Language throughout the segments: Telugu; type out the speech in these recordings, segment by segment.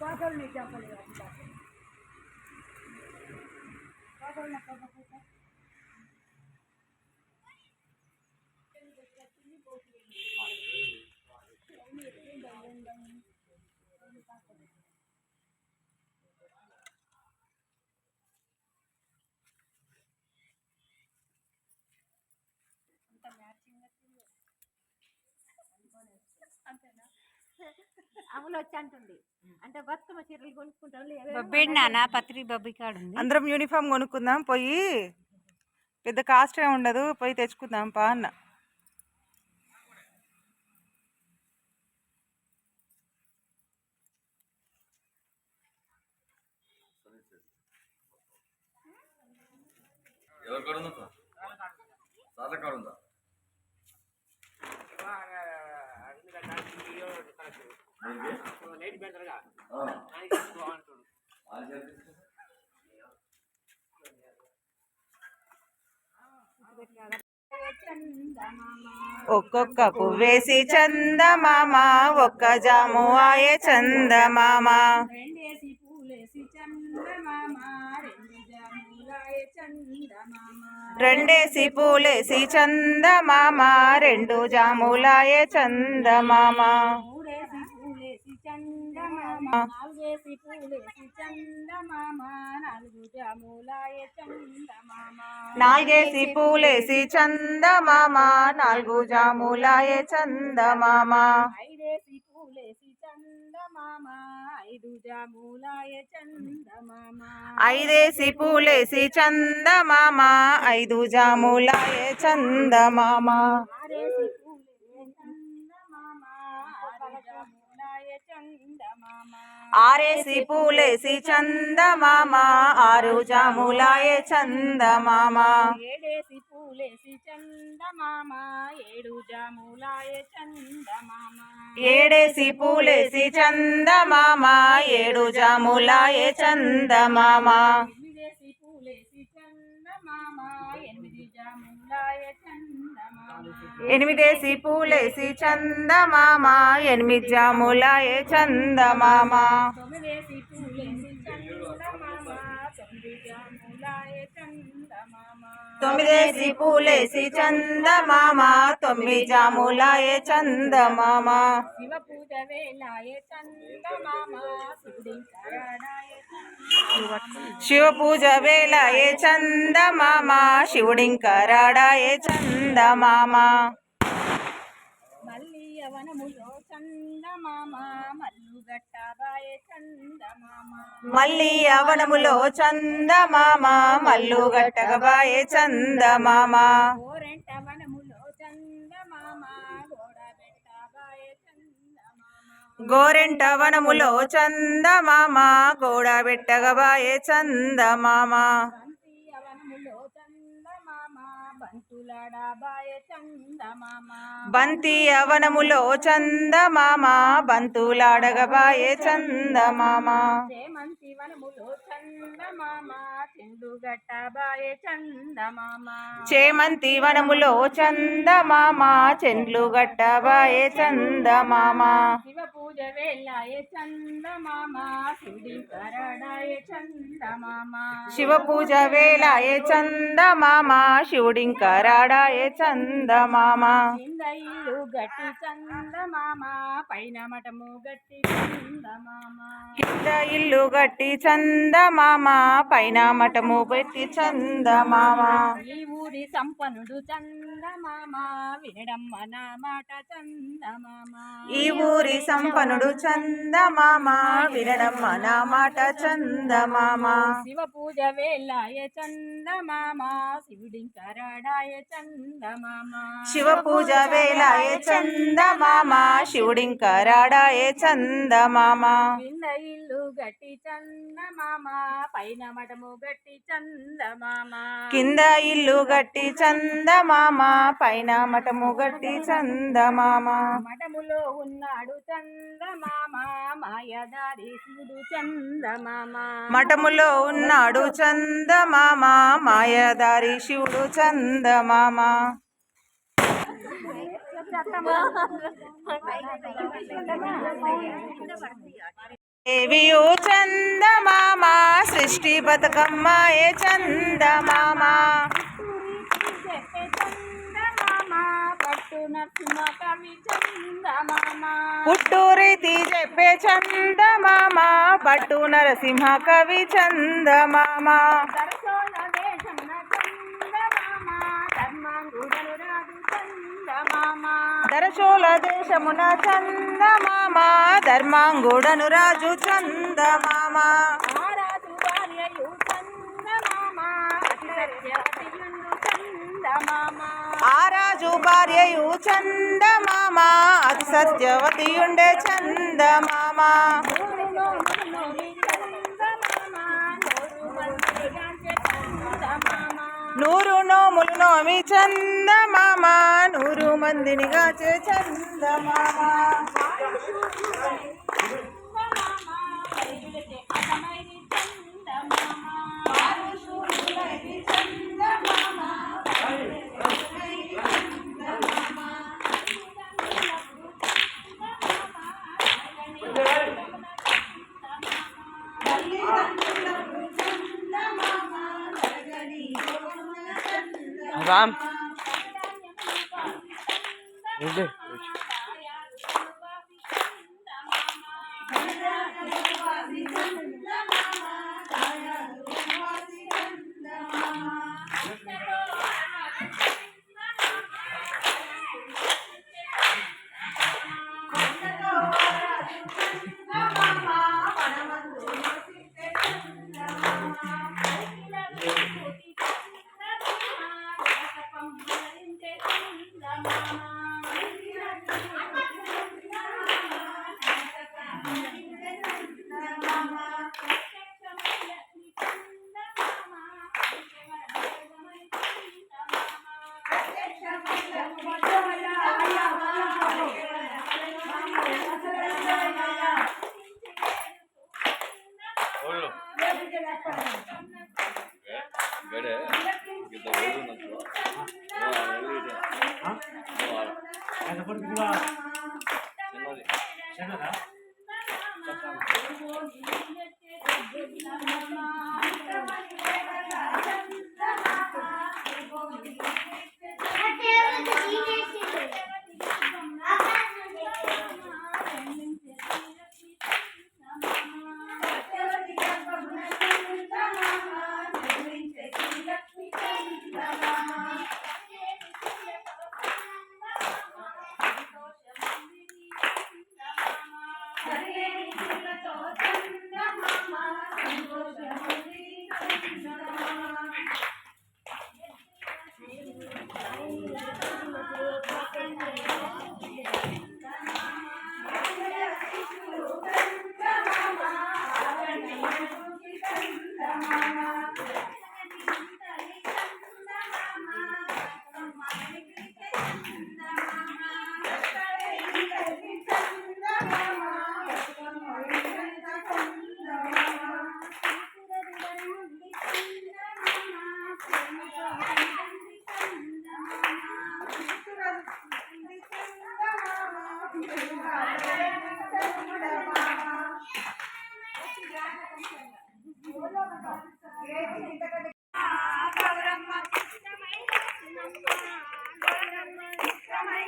पागल नहीं क्या पड़ेगा पागल ना कर అమలు వచ్చి అంటుంది అంటే బతుకమ్మ చీరలు కొనుక్కుంటాం పత్రి బొబ్బి కాడు ఉంది అందరం యూనిఫామ్ కొనుక్కుందాం పోయి పెద్ద కాస్ట్ ఏమి ఉండదు పోయి తెచ్చుకుందాం పా అన్న. ఎవరి కాడ ఉందా సార్ల కాడ ఉందా ఆ. ఆయన చేపించు. ఒక్కొక్క పువ్వేసి చందమామ ఒక్క జాము ఆయే చందమామ. రెండేసి పూలేసి చందమామ రెండు జాములాయ చందమామ. రెండేసి పూలేసి చందమామ రెండు జాములాయే చందమామ. నాలుగేసి పూలేసి చందమామ నాలుగు జాములాయ చందమామ. నాలుగేసి పూలేసి చందమామ నాలుగు జాములాయే చందమామ ఐదేసి పూలేసి చందమామ ఐదు జాములాయ చందమామ. ఐదేసి పూలేసి చందమామ ఐదు జాములాయే చందమామ ఆరేసి పూలేసి చందమామ ఆరు జాములాయ చందమామ ఆరేసి పూలేసి చందమామ ఆరు జాములాయే చందమామ. ఏడేసి పూలేసి చందమామ ఏడు జాములాయ చందమామ. ఏడేసి పూలేసి చందమామ ఏడు జాములాయే చందమామ. ఎనిమిదేసి పూలేసి చందమామ ఎనిమిది చందమామ ఎనిమిదేసి పూలేసి చందమామ ఎనిమిది జాములాయే చందమామ. తొమ్మిదేసి పూలేసి తొమ్మిదేసి పూలేసి చందమామ తొమ్మిది జాములాయే చందమామ. శివ పూజ వేలాయ చందమామ శివుడి కరాడాయ శివ పూజ వేళయే చందమామ శివుడింకరాడాయే చందమామ. మల్లి యవనములో చందమామ మల్లు గట్టాబాయ చందమామ. మళ్ళీ చందమామ చందమామ. గోరెంట వనములో చందమామ గోడ పెట్టాబాయ చందమామ. గోరెంట వనములో చందమామ చందమామ. బంతి యవనములో చందమామ బంతులాడాబాయ చందమామ బంతి అవనములో చందమామ. బంతులాడగబాయే చందమామ చేమంతి వనములో చేమంతి వనములో చందమామ చెండ్లు గట్టబాయే చందమామ శివ పూజ వేలాయ చందమామ శివుడి కరడాయ చందమామ శివ పూజ వేళాయే చందమామ శివుడింకరాడాయే చందమామ. కింద ఇల్లు గట్టి చందమామ పైన మఠము గట్టి చందమామ. కింద ఇల్లు గట్టి చందమామ పైన మఠము పెట్టి చందమామ. ఈ ఊరి సంపన్నుడు చందమామ వినడమ్మ నా మాట చందమామ. ఈ ఊరి సంపన్నుడు చందమామ వినడమ్మ నా మాట చందమామ. శివ పూజ వేలాయ చందమామ శివుడింకరాడాయ చందమామ. శివ పూజ వేలాయే చందమామ శివుడింకా రాడాయే చందమామ. కింద ఇల్లు గట్టి చందమామ పైన మఠము గట్టి చందమామ. కింద ఇల్లు గట్టి చందమామ పైన మఠము గట్టి చందమామ. మఠములో ఉన్నాడు చందమామ మాయదారి శివుడు చందమామ. మఠములో ఉన్నాడు చందమామ మాయదారి శివుడు చందమామ. దేవియు చందమామ సృష్టి బతుకమ్మ ఏ చందమామ. చెప్పే చందమామ పట్టు నరసింహ కవి చందమామ పుట్టూరితి చెప్పే చందమామ పట్టు నరసింహ కవి చందమామ దర్శోల దేశమున చందమామ ధర్మాంగుడను రాజు దరచోల దేశమున చందమామ ధర్మాంగుడను రాజు చందమామ. ఆ రాజు భార్యయు చందమామ అతి సత్యవతియుండే చందమామ నూరులో నూనోమి చందమామ నూరు మందిగాంచె నూరు నోములు నోమి చందమామ నూరు మందిని గాచే చందమామ. ఓడున్నట్టు చిన్నది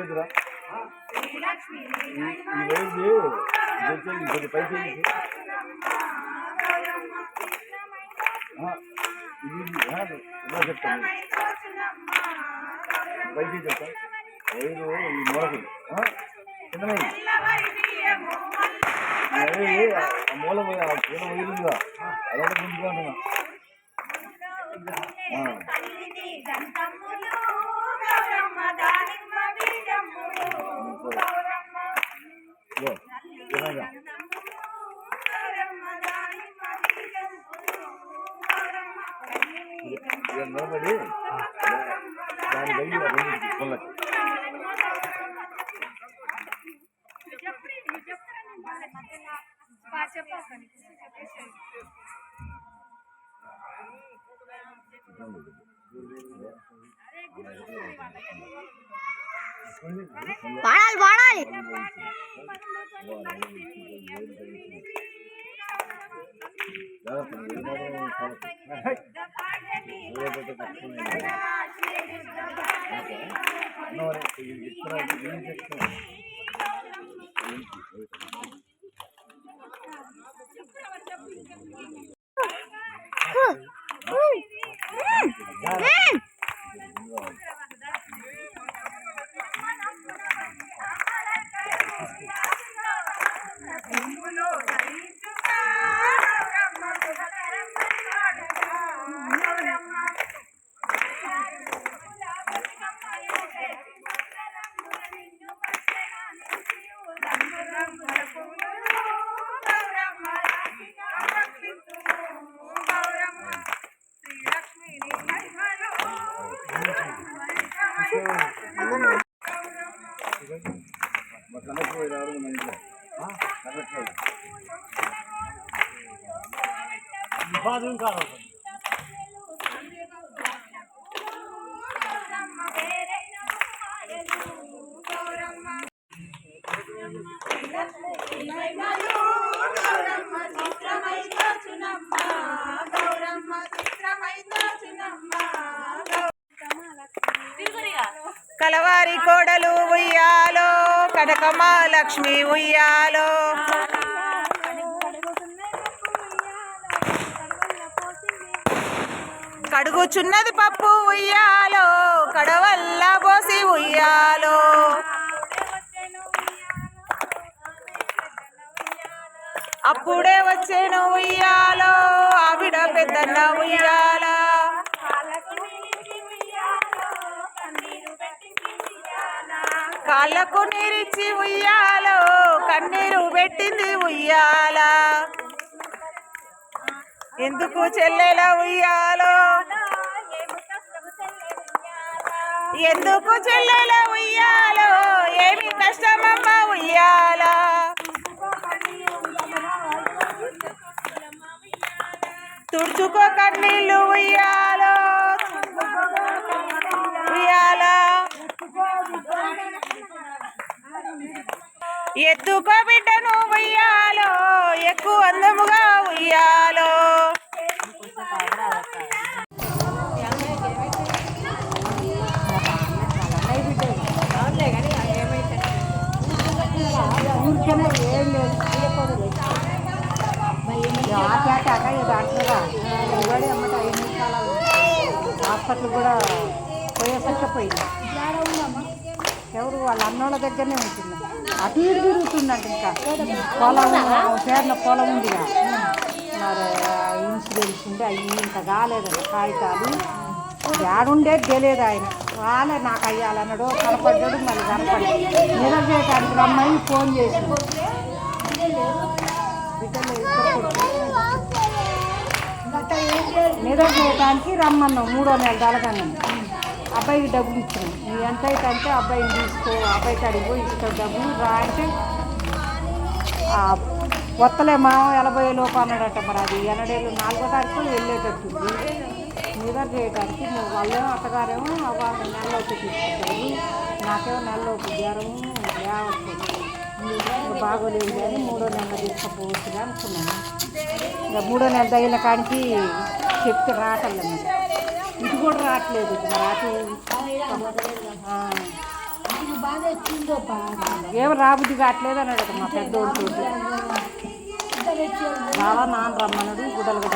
ఎదురా ఈ ఈ వైద్యు ఇది పైకి ఇలా చెప్తాను పైకి చెప్తా వైరు ఈ మూల বাড়াল বাড়াল No, కలవారి కోడలు ఉయ్యాలో కనకమాలక్ష్మి ఉయ్యాలో కడుగుచున్నది పప్పు ఉయ్యాలో కడవల్ల పోసి ఉయ్యాలో. అప్పుడే వచ్చేను ఉయ్యాలో ఆవిడ పెద్దన్న ఉయ్యాల. కాళ్ళకు నీరిచ్చి ఉయ్యాలో కన్నీరు పెట్టింది ఉయ్యాల. ఎందుకు చెల్లెల ఉయ్యాలో? ఎందుకు చెల్లెల ఉయ్యాలో? ఏమి కష్టమమ్మ ఉయ్యాల? తుడుచుకో కన్నీళ్ళు ఉయ్యాలో. ఉయ్యాల. ఎత్తుకో బిడ్డను ఉయ్యాలో. ఎక్కువ అందముగా ఉయ్యాలో. హాస్పిటల్ కూడా పోయేసరికి పోయింది. ఎవరు? వాళ్ళ అన్నోళ్ళ దగ్గరనే ఉంటుంది అటు ఇటు తిరుగుతుందంట ఇంకా. పొలం పేరున పొలం ఉందిగా. మరి ఇన్సూరెన్స్ ఉంటే అవి ఇంకా కాలేదంట కాగితాలు. ఏడుండేది తెలియదు ఆయన. వాళ్ళే నాకు అయ్యాలన్నాడు. కనపడ్డాడు మళ్ళీ కనపడి నిద్ర రమ్మని ఫోన్ చేసి. బిడ్డలు ఇద్దరు రమ్మన్నాం మూడో నెల దళగానే అబ్బాయికి డబ్బులు ఇచ్చినాం. నీ ఎంత అయితే అంటే అబ్బాయిని తీసుకో అబ్బాయికి అడిగి పోయి ఇస్తా డబ్బులు రా అంటే ఆ, వత్తలే మా ఎనభై లోపు అన్నాడట మరి అది. ఎనడేళ్ళు నాలుగో తారీఖు వెళ్ళేటట్టు. మీదర్ చేయడానికి వాళ్ళేమో అత్తగారేమో వాళ్ళ నెలలోకి తీసుకుంటారు నాకేమో నెలలోకి జ్వరము లేవచ్చు బాగోలేదు కానీ మూడో నెల తీసుకుపోవచ్చుగా అనుకున్నాను. ఇక మూడో నెల తగిన కానికి చెప్తే రాటలేదు ఇది కూడా రావట్లేదు. రాట్లేదు ఏం రాబుద్ది కావట్లేదు అన్నాడు మా పెద్దోడు చాలా నాన్న రమ్మనుడు గుడలుగా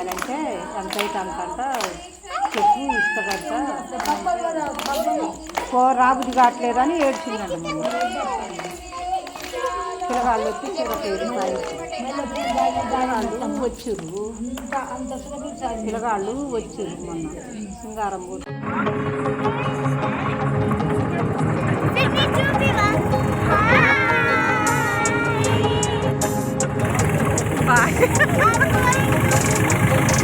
అని అంటే ఎంతైతే అంతంట చెప్పి ఇస్తాడంట కో రాబుది కావట్లేదని ఏడ్చిందంట పిల్లవాళ్ళు వచ్చి చిరపేరు పిల్లవాళ్ళు వచ్చారు. పిల్లవాళ్ళు వచ్చారు మొన్న. Singaram Have a good one.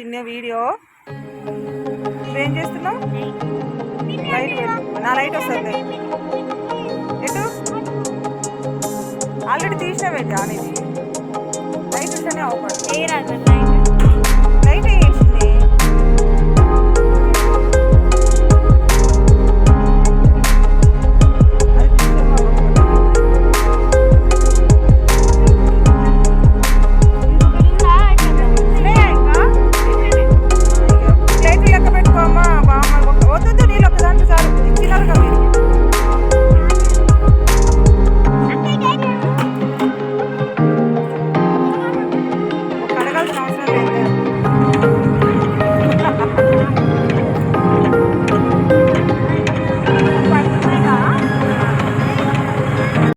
చిన్న వీడియో. ఏం చేస్తున్నావు? లైట్ పెట్టు. నా లైట్ వస్తుంది. ఎటు? ఆల్రెడీ తీసినవే జానీ లైట్ ఉంటేనే అవపడు